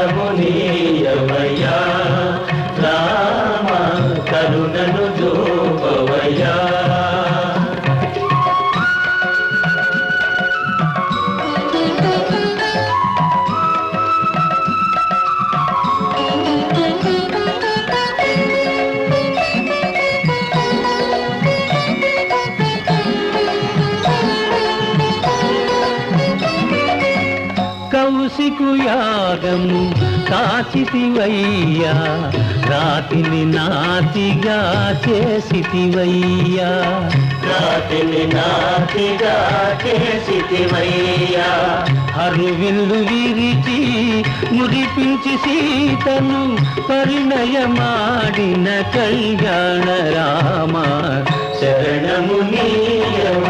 శరణము నీయవయ్యా రామ కరుణను దూపవయ్యా పసికు యాగము కాచితివయ్యా. రాతిని నాతిగా చేసితివయ్యా. రాతిని నాతిగా చేసితివయ్యా. హరువిల్లు విరిచి మురిపించి సీతను పరిణయమాడిన కళ్యాణ రామ. నీయవ